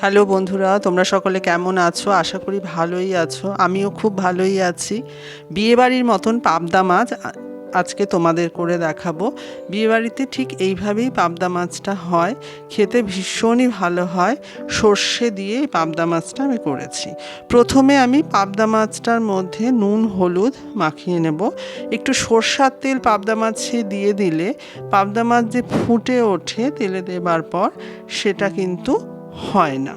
Hello বন্ধুরা, তোমরা সকলে কেমন আছো? আশা করি ভালোই আছো। আমিও খুব ভালোই আছি। বিয়েবাড়ির মতন পাবদা মাছ আজকে তোমাদের করে দেখাবো। বিয়েবাড়িতে ঠিক এইভাবেই পাবদা মাছটা হয়। খেতে ভীষণই ভালো হয়। সর্ষে দিয়ে পাবদা মাছটা আমি করেছি। প্রথমে আমি পাবদা মাছটার মধ্যে নুন, হলুদ মাখিয়ে নেব। একটু সর্ষার তেল পাবদা মাছে দিয়ে দিলে পাবদা মাছ যে ফুটে ওঠে তেলে দেবার পর সেটা কিন্তু হয় না।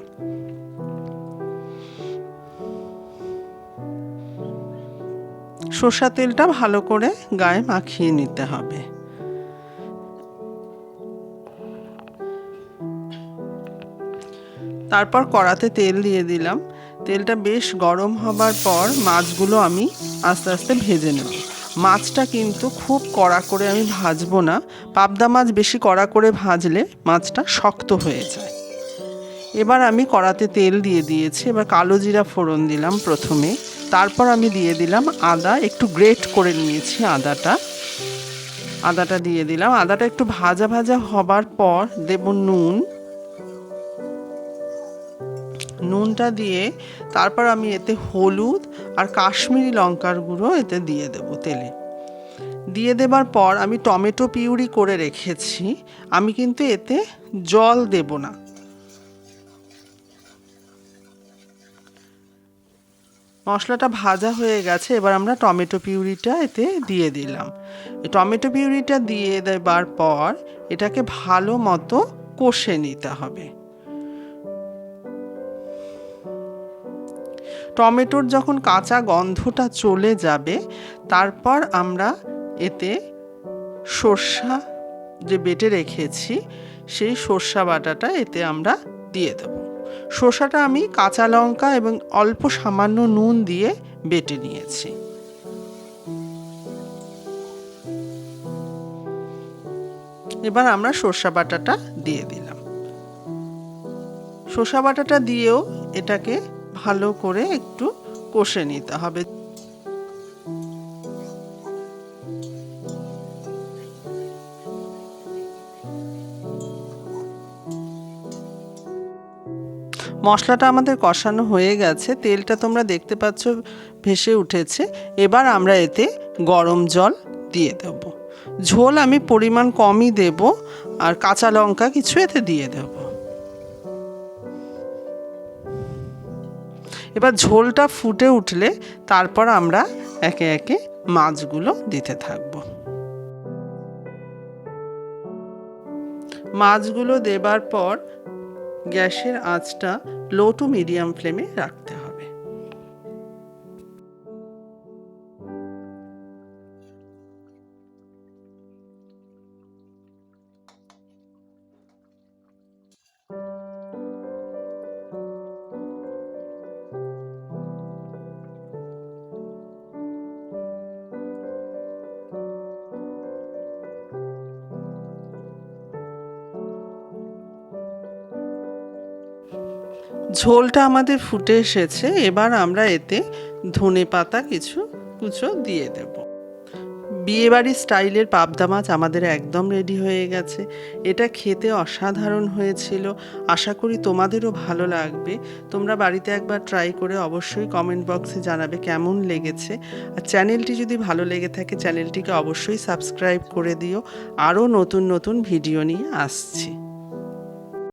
সর্ষা তেলটা ভালো করে গায়ে মাখিয়ে নিতে হবে। তারপর কড়াতে তেল দিয়ে দিলাম। তেলটা বেশ গরম হবার পর মাছগুলো আমি আস্তে আস্তে ভেজে নেব। মাছটা কিন্তু খুব কড়া করে আমি ভাজবো না। পাবদা মাছ বেশি কড়া করে ভাজলে মাছটা শক্ত হয়ে যায়। এবার আমি কড়াতে তেল দিয়ে দিয়েছি, এবার কালো জিরা ফোড়ন দিলাম প্রথমে, তারপর আমি দিয়ে দিলাম আদা, একটু গ্রেট করে নিয়েছি আদাটা। আদাটা দিয়ে দিলাম, আদাটা একটু ভাজা ভাজা হবার পর দেব নুন। নুনটা দিয়ে তারপর আমি এতে হলুদ আর কাশ্মীরি লঙ্কার গুঁড়ো এতে দিয়ে দেব তেলে। দিয়ে দেবার পর আমি টমেটো পিউরি করে রেখেছি, আমি কিন্তু এতে জল দেব না। মশলাটা ভাজা হয়ে গেছে, এবার আমরা টমেটো পিউরিটা এতে দিয়ে দিলাম। টমেটো পিউরিটা দিয়ে দেবার পর এটাকে ভালো মতো কষে নিতে হবে। টমেটোর যখন কাঁচা গন্ধটা চলে যাবে, তারপর আমরা এতে সর্ষা যে বেটে রেখেছি, সেই সর্ষা বাটাটা এতে আমরা দিয়ে দেব। শসাটা আমি কাঁচা লঙ্কা এবং অল্প সামান্য নুন দিয়ে বেটে নিয়েছি। এবার আমরা সর্ষা বাটাটা দিয়ে দিলাম। শসা বাটাটা দিয়েও এটাকে ভালো করে একটু কষে নিতে হবে। মশলাটা আমাদের কষানো হয়ে গেছে, তেলটা তোমরা দেখতে পাচ্ছ ভেসে উঠেছে। এবার আমরা এতে গরম জল দিয়ে দেব। ঝোল আমি পরিমাণ কমই দেব আর কাঁচা লঙ্কা কিছু এতে দিয়ে দেব। এবার ঝোলটা ফুটে উঠলে তারপর আমরা একে একে মাছগুলো দিতে থাকব। মাছগুলো দেবার পর গ্যাসের আঁচটা লো টু মিডিয়াম ফ্লেমে রাখতে ঝোলটা আমাদের ফুটে এসেছে, এবার আমরা এতে ধনে পাতা কিছু কুচো দিয়ে দেব। বিয়েবাড়ির স্টাইলের পাবদা মাছ আমাদের একদম রেডি হয়ে গেছে। এটা খেতে অসাধারণ হয়েছিল। আশা করি তোমাদেরও ভালো লাগবে। তোমরা বাড়িতে একবার ট্রাই করে অবশ্যই কমেন্ট বক্সে জানাবে কেমন লেগেছে। আর চ্যানেলটি যদি ভালো লেগে থাকে, চ্যানেলটিকে অবশ্যই সাবস্ক্রাইব করে দিও। আরও নতুন নতুন ভিডিও নিয়ে আসছি।